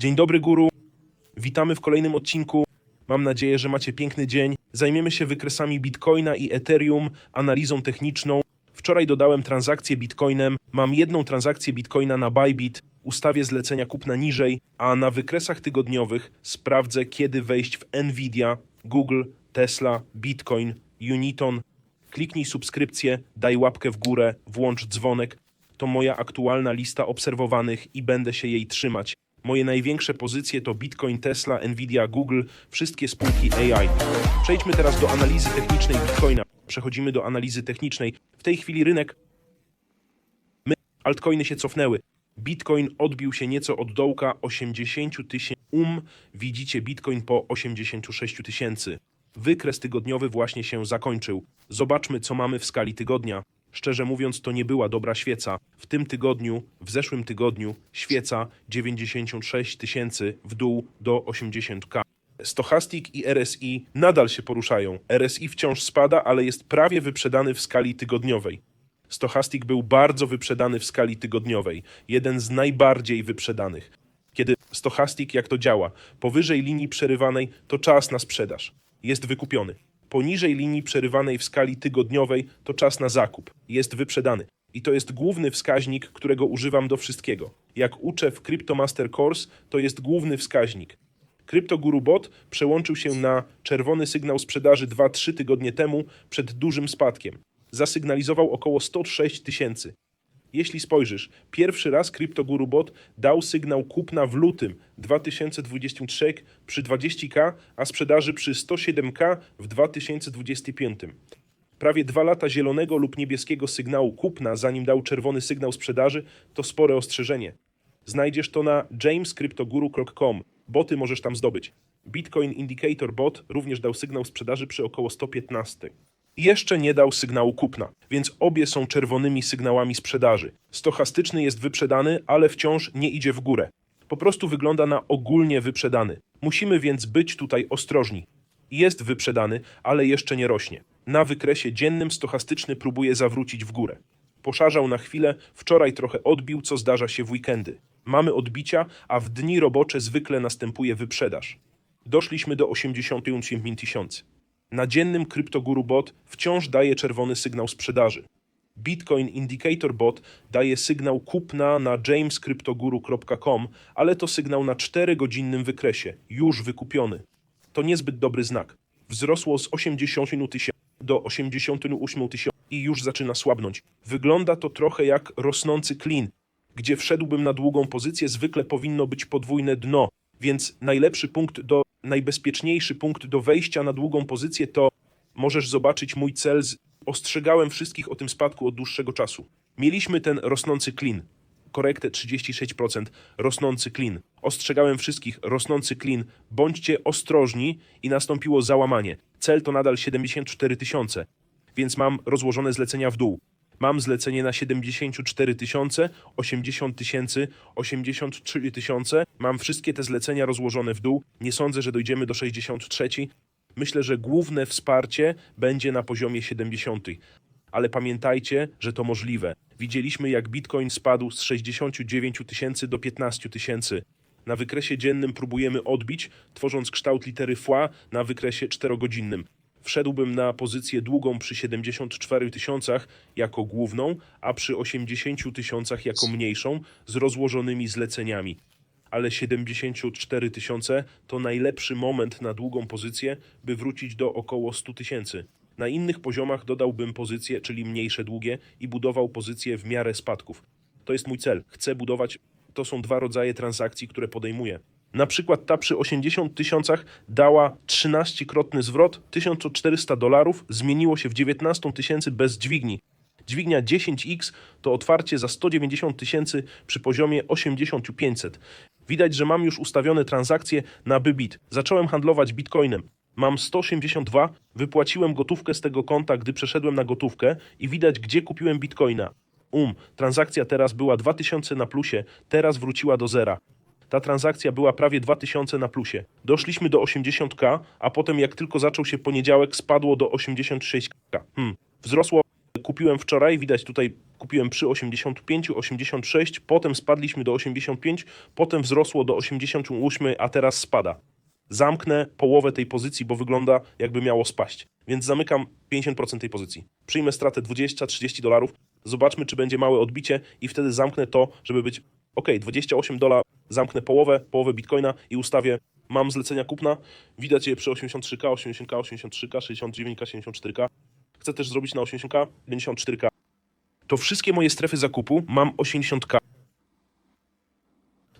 Dzień dobry, guru. Witamy w kolejnym odcinku. Mam nadzieję, że macie piękny dzień. Zajmiemy się wykresami Bitcoina i Ethereum, analizą techniczną. Wczoraj dodałem transakcję Bitcoinem. Mam jedną transakcję Bitcoina na Bybit. Ustawię zlecenia kupna niżej, a na wykresach tygodniowych sprawdzę, kiedy wejść w Nvidia, Google, Tesla, Bitcoin, Uniton. Kliknij subskrypcję, daj łapkę w górę, włącz dzwonek. To moja aktualna lista obserwowanych i będę się jej trzymać. Moje największe pozycje to Bitcoin, Tesla, Nvidia, Google, wszystkie spółki AI. Przejdźmy teraz do analizy technicznej Bitcoina. Przechodzimy do analizy technicznej. W tej chwili rynek My, altcoiny się cofnęły. Bitcoin odbił się nieco od dołka 80 tysięcy. Um, widzicie Bitcoin po 86 tysięcy. Wykres tygodniowy właśnie się zakończył. Zobaczmy, co mamy w skali tygodnia. Szczerze mówiąc, to nie była dobra świeca. W tym tygodniu, w zeszłym tygodniu, świeca 96 tysięcy w dół do 80k. Stochastic i RSI nadal się poruszają. RSI wciąż spada, ale jest prawie wyprzedany w skali tygodniowej. Stochastic był bardzo wyprzedany w skali tygodniowej, jeden z najbardziej wyprzedanych. Kiedy Stochastic, jak to działa, powyżej linii przerywanej to czas na sprzedaż, jest wykupiony. Poniżej linii przerywanej w skali tygodniowej to czas na zakup, jest wyprzedany. I to jest główny wskaźnik, którego używam do wszystkiego. Jak uczę w Cryptomaster Course, to jest główny wskaźnik. CryptoGuru Bot przełączył się na czerwony sygnał sprzedaży 2-3 tygodnie temu przed dużym spadkiem. Zasygnalizował około 106 tysięcy. Jeśli spojrzysz, pierwszy raz CryptoGuru Bot dał sygnał kupna w lutym 2023 przy 20k, a sprzedaży przy 107k w 2025. Prawie dwa lata zielonego lub niebieskiego sygnału kupna, zanim dał czerwony sygnał sprzedaży, to spore ostrzeżenie. Znajdziesz to na jamescryptoguru.com. Boty możesz tam zdobyć. Bitcoin Indicator Bot również dał sygnał sprzedaży przy około 115. Jeszcze nie dał sygnału kupna, więc obie są czerwonymi sygnałami sprzedaży. Stochastyczny jest wyprzedany, ale wciąż nie idzie w górę. Po prostu wygląda na ogólnie wyprzedany. Musimy więc być tutaj ostrożni. Jest wyprzedany, ale jeszcze nie rośnie. Na wykresie dziennym stochastyczny próbuje zawrócić w górę. Poszarzał na chwilę, wczoraj trochę odbił, co zdarza się w weekendy. Mamy odbicia, a w dni robocze zwykle następuje wyprzedaż. Doszliśmy do 88 tysięcy. Na dziennym CryptoGuru Bot wciąż daje czerwony sygnał sprzedaży. Bitcoin Indicator Bot daje sygnał kupna na jamescryptoguru.com, ale to sygnał na 4-godzinnym wykresie, już wykupiony. To niezbyt dobry znak. Wzrosło z 80 tysięcy do 88 tysięcy i już zaczyna słabnąć. Wygląda to trochę jak rosnący klin. Gdzie wszedłbym na długą pozycję, zwykle powinno być podwójne dno, więc najlepszy punkt do, najbezpieczniejszy punkt do wejścia na długą pozycję to możesz zobaczyć mój cel. Z, ostrzegałem wszystkich o tym spadku od dłuższego czasu. Mieliśmy ten rosnący klin. Korektę 36%, rosnący klin. Ostrzegałem wszystkich, rosnący klin. Bądźcie ostrożni i nastąpiło załamanie. Cel to nadal 74 tysiące, więc mam rozłożone zlecenia w dół. Mam zlecenie na 74 tysiące, 80 tysięcy, 83 tysiące. Mam wszystkie te zlecenia rozłożone w dół. Nie sądzę, że dojdziemy do 63. Myślę, że główne wsparcie będzie na poziomie 70. Ale pamiętajcie, że to możliwe. Widzieliśmy, jak Bitcoin spadł z 69 tysięcy do 15 tysięcy. Na wykresie dziennym próbujemy odbić, tworząc kształt litery FUA na wykresie 4-godzinnym. Wszedłbym na pozycję długą przy 74 tysiącach jako główną, a przy 80 tysiącach jako mniejszą, z rozłożonymi zleceniami. Ale 74 tysiące to najlepszy moment na długą pozycję, by wrócić do około 100 tysięcy. Na innych poziomach dodałbym pozycje, czyli mniejsze długie i budował pozycje w miarę spadków. To jest mój cel. Chcę budować. To są dwa rodzaje transakcji, które podejmuję. Na przykład ta przy 80 tysiącach dała 13-krotny zwrot, 1400 dolarów zmieniło się w 19 tysięcy bez dźwigni. Dźwignia 10x to otwarcie za 190 tysięcy przy poziomie 8500. Widać, że mam już ustawione transakcje na Bybit. Zacząłem handlować bitcoinem. Mam 182, wypłaciłem gotówkę z tego konta, gdy przeszedłem na gotówkę i widać, gdzie kupiłem bitcoina. Um, transakcja teraz była 2000 na plusie, teraz wróciła do zera. Ta transakcja była prawie 2000 na plusie. Doszliśmy do 80k, a potem jak tylko zaczął się poniedziałek, spadło do 86k. Hmm. Wzrosło, kupiłem wczoraj, widać tutaj Kupiłem przy 85, 86, potem spadliśmy do 85, potem wzrosło do 88, a teraz spada. Zamknę połowę tej pozycji, bo wygląda jakby miało spaść. Więc zamykam 50% tej pozycji. Przyjmę stratę 20-30 dolarów, zobaczmy, czy będzie małe odbicie i wtedy zamknę to, żeby być ok, 28 dolarów, zamknę połowę, połowę bitcoina i ustawię, mam zlecenia kupna, widać je przy 83k, 80k, 83k, 69k, 74k. Chcę też zrobić na 80k, 54k. To wszystkie moje strefy zakupu mam 80k.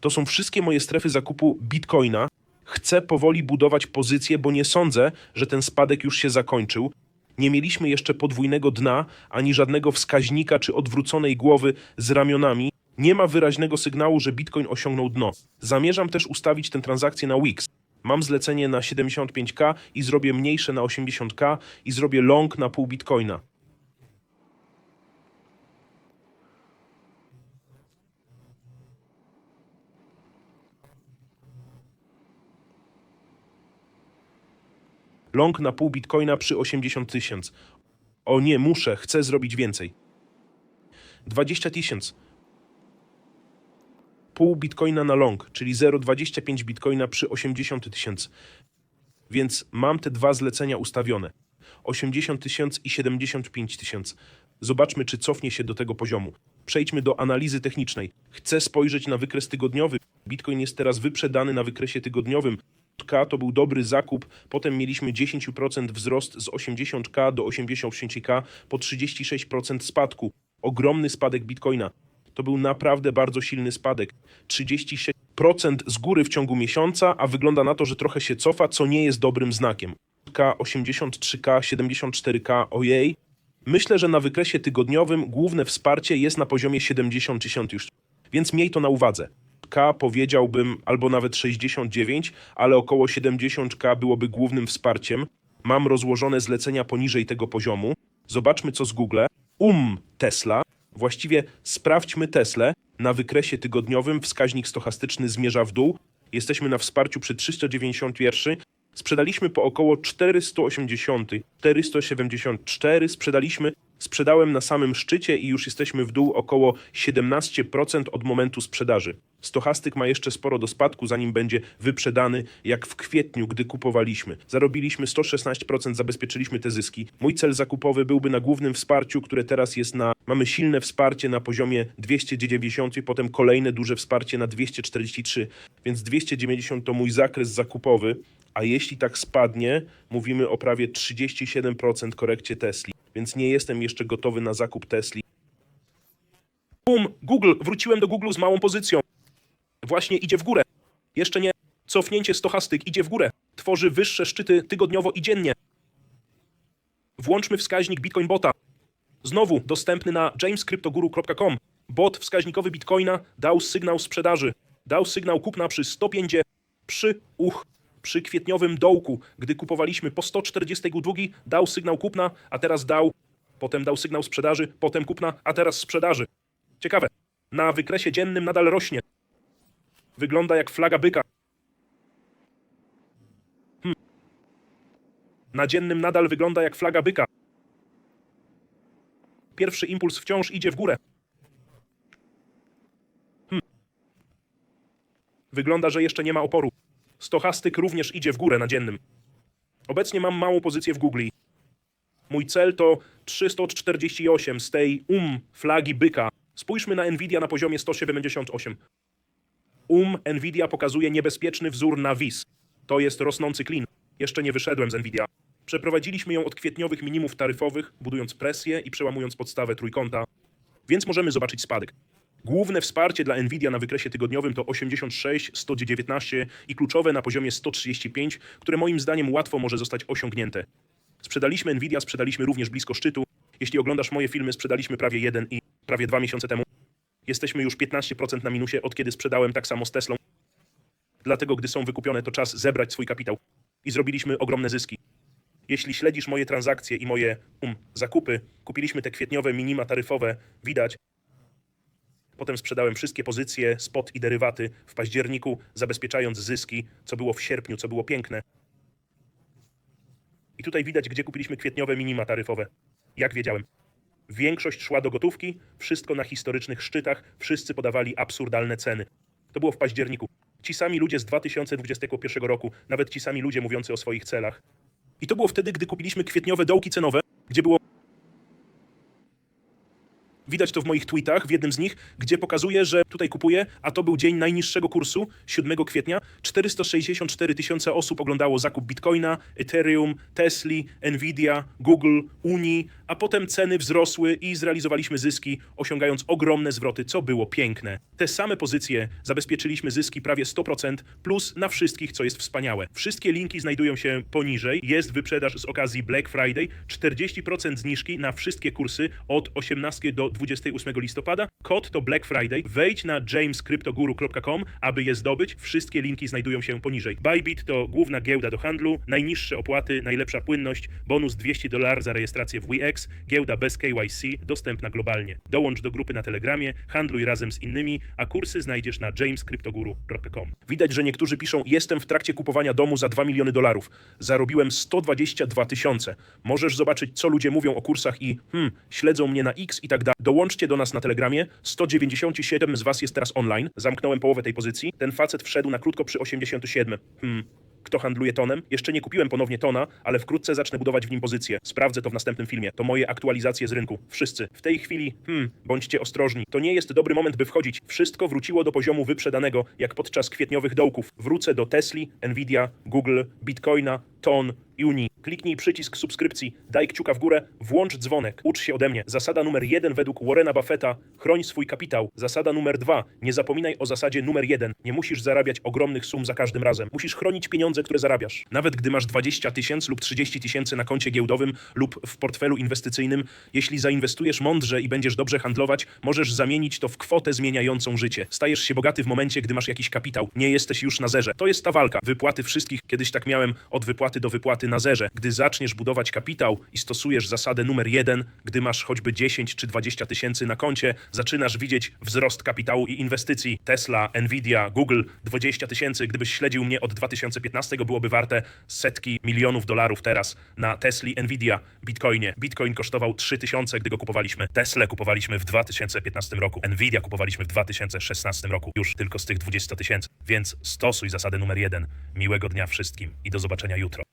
To są wszystkie moje strefy zakupu bitcoina. Chcę powoli budować pozycję, bo nie sądzę, że ten spadek już się zakończył. Nie mieliśmy jeszcze podwójnego dna, ani żadnego wskaźnika czy odwróconej głowy z ramionami. Nie ma wyraźnego sygnału, że Bitcoin osiągnął dno. Zamierzam też ustawić tę transakcję na Wix. Mam zlecenie na 75k i zrobię mniejsze na 80k i zrobię long na pół Bitcoina. Long na pół bitcoina przy 80 tysięcy. O nie, muszę, chcę zrobić więcej. 20 tysięcy. Pół bitcoina na long, czyli 0,25 bitcoina przy 80 tysięcy. Więc mam te dwa zlecenia ustawione. 80 tysięcy i 75 tysięcy. Zobaczmy, czy cofnie się do tego poziomu. Przejdźmy do analizy technicznej. Chcę spojrzeć na wykres tygodniowy. Bitcoin jest teraz wyprzedany na wykresie tygodniowym. K to był dobry zakup, potem mieliśmy 10% wzrost z 80k do 85k po 36% spadku. Ogromny spadek Bitcoina. To był naprawdę bardzo silny spadek. 36% z góry w ciągu miesiąca, a wygląda na to, że trochę się cofa, co nie jest dobrym znakiem. K, 83k, 74k, ojej. Myślę, że na wykresie tygodniowym główne wsparcie jest na poziomie 70 tysięcy już, więc miej to na uwadze. K powiedziałbym albo nawet 69, ale około 70k byłoby głównym wsparciem. Mam rozłożone zlecenia poniżej tego poziomu. Zobaczmy co z Google. Um Tesla. Właściwie sprawdźmy Teslę. Na wykresie tygodniowym wskaźnik stochastyczny zmierza w dół. Jesteśmy na wsparciu przy 391. Sprzedaliśmy po około 480, 474 sprzedaliśmy. Sprzedałem na samym szczycie i już jesteśmy w dół około 17% od momentu sprzedaży. Stochastyk ma jeszcze sporo do spadku, zanim będzie wyprzedany, jak w kwietniu, gdy kupowaliśmy. Zarobiliśmy 116%, zabezpieczyliśmy te zyski. Mój cel zakupowy byłby na głównym wsparciu, które teraz jest na. Mamy silne wsparcie na poziomie 290, i potem kolejne duże wsparcie na 243, więc 290 to mój zakres zakupowy. A jeśli tak spadnie, mówimy o prawie 37% korekcie Tesli, więc nie jestem jeszcze gotowy na zakup Tesli. Bum! Google! Wróciłem do Google z małą pozycją. Właśnie idzie w górę. Jeszcze nie. Cofnięcie stochastyk idzie w górę. Tworzy wyższe szczyty tygodniowo i dziennie. Włączmy wskaźnik Bitcoin Bota. Znowu dostępny na jamescryptoguru.com. Bot wskaźnikowy Bitcoina dał sygnał sprzedaży. Dał sygnał kupna przy 150 przy uch przy kwietniowym dołku, gdy kupowaliśmy po 142, dał sygnał kupna, a teraz dał, potem dał sygnał sprzedaży, potem kupna, a teraz sprzedaży. Ciekawe. Na wykresie dziennym nadal rośnie. Wygląda jak flaga byka. Hmm. Na dziennym nadal wygląda jak flaga byka. Pierwszy impuls wciąż idzie w górę. Hmm. Wygląda, że jeszcze nie ma oporu. Stochastyk również idzie w górę na dziennym. Obecnie mam małą pozycję w Google. Mój cel to 348 z tej um flagi byka. Spójrzmy na Nvidia na poziomie 178. Um Nvidia pokazuje niebezpieczny wzór na WIS. To jest rosnący klin. Jeszcze nie wyszedłem z Nvidia. Przeprowadziliśmy ją od kwietniowych minimów taryfowych, budując presję i przełamując podstawę trójkąta, więc możemy zobaczyć spadek. Główne wsparcie dla Nvidia na wykresie tygodniowym to 86, 119 i kluczowe na poziomie 135, które moim zdaniem łatwo może zostać osiągnięte. Sprzedaliśmy Nvidia, sprzedaliśmy również blisko szczytu. Jeśli oglądasz moje filmy, sprzedaliśmy prawie jeden i prawie dwa miesiące temu. Jesteśmy już 15% na minusie, od kiedy sprzedałem tak samo z Teslą. Dlatego, gdy są wykupione, to czas zebrać swój kapitał. I zrobiliśmy ogromne zyski. Jeśli śledzisz moje transakcje i moje um, zakupy, kupiliśmy te kwietniowe minima taryfowe, widać. Potem sprzedałem wszystkie pozycje, spot i derywaty w październiku, zabezpieczając zyski, co było w sierpniu, co było piękne. I tutaj widać, gdzie kupiliśmy kwietniowe minima taryfowe. Jak wiedziałem. Większość szła do gotówki, wszystko na historycznych szczytach, wszyscy podawali absurdalne ceny. To było w październiku. Ci sami ludzie z 2021 roku, nawet ci sami ludzie mówiący o swoich celach. I to było wtedy, gdy kupiliśmy kwietniowe dołki cenowe, gdzie było Widać to w moich tweetach, w jednym z nich, gdzie pokazuję, że tutaj kupuję, a to był dzień najniższego kursu, 7 kwietnia. 464 tysiące osób oglądało zakup Bitcoina, Ethereum, Tesla, Nvidia, Google, Uni, a potem ceny wzrosły i zrealizowaliśmy zyski, osiągając ogromne zwroty, co było piękne. Te same pozycje zabezpieczyliśmy zyski prawie 100%, plus na wszystkich, co jest wspaniałe. Wszystkie linki znajdują się poniżej. Jest wyprzedaż z okazji Black Friday, 40% zniżki na wszystkie kursy od 18 do 28 listopada. Kod to Black Friday. Wejdź na jamescryptoguru.com, aby je zdobyć. Wszystkie linki znajdują się poniżej. Bybit to główna giełda do handlu, najniższe opłaty, najlepsza płytność, bonus 200 dolarów za rejestrację w WeX, giełda bez KYC, dostępna globalnie. Dołącz do grupy na Telegramie, handluj razem z innymi, a kursy znajdziesz na jamescryptoguru.com. Widać, że niektórzy piszą, jestem w trakcie kupowania domu za 2 miliony dolarów. Zarobiłem 122 tysiące. Możesz zobaczyć, co ludzie mówią o kursach i hmm, śledzą mnie na X i tak dalej. Dołączcie do nas na Telegramie. 197 z was jest teraz online. Zamknąłem połowę tej pozycji. Ten facet wszedł na krótko przy 87. Hmm. Kto handluje tonem? Jeszcze nie kupiłem ponownie tona, ale wkrótce zacznę budować w nim pozycję. Sprawdzę to w następnym filmie. To moje aktualizacje z rynku. Wszyscy. W tej chwili, hmm, bądźcie ostrożni. To nie jest dobry moment, by wchodzić. Wszystko wróciło do poziomu wyprzedanego, jak podczas kwietniowych dołków. Wrócę do Tesli, Nvidia, Google, Bitcoina, Ton, Uni. Kliknij przycisk subskrypcji, daj kciuka w górę, włącz dzwonek, ucz się ode mnie. Zasada numer jeden według Warrena Buffetta, chroń swój kapitał. Zasada numer dwa, nie zapominaj o zasadzie numer jeden. Nie musisz zarabiać ogromnych sum za każdym razem. Musisz chronić pieniądze, które zarabiasz. Nawet gdy masz 20 tysięcy lub 30 tysięcy na koncie giełdowym lub w portfelu inwestycyjnym, jeśli zainwestujesz mądrze i będziesz dobrze handlować, możesz zamienić to w kwotę zmieniającą życie. Stajesz się bogaty w momencie, gdy masz jakiś kapitał. Nie jesteś już na zerze. To jest ta walka. Wypłaty wszystkich, kiedyś tak miałem, od wypłaty do wypłaty na zerze. Gdy zaczniesz budować kapitał i stosujesz zasadę numer jeden, gdy masz choćby 10 czy 20 tysięcy na koncie, zaczynasz widzieć wzrost kapitału i inwestycji. Tesla, Nvidia, Google, 20 tysięcy. Gdybyś śledził mnie od 2015, byłoby warte setki milionów dolarów teraz na Tesli, Nvidia, Bitcoinie. Bitcoin kosztował 3 tysiące, gdy go kupowaliśmy. Tesla kupowaliśmy w 2015 roku. Nvidia kupowaliśmy w 2016 roku. Już tylko z tych 20 tysięcy. Więc stosuj zasadę numer jeden. Miłego dnia wszystkim i do zobaczenia jutro.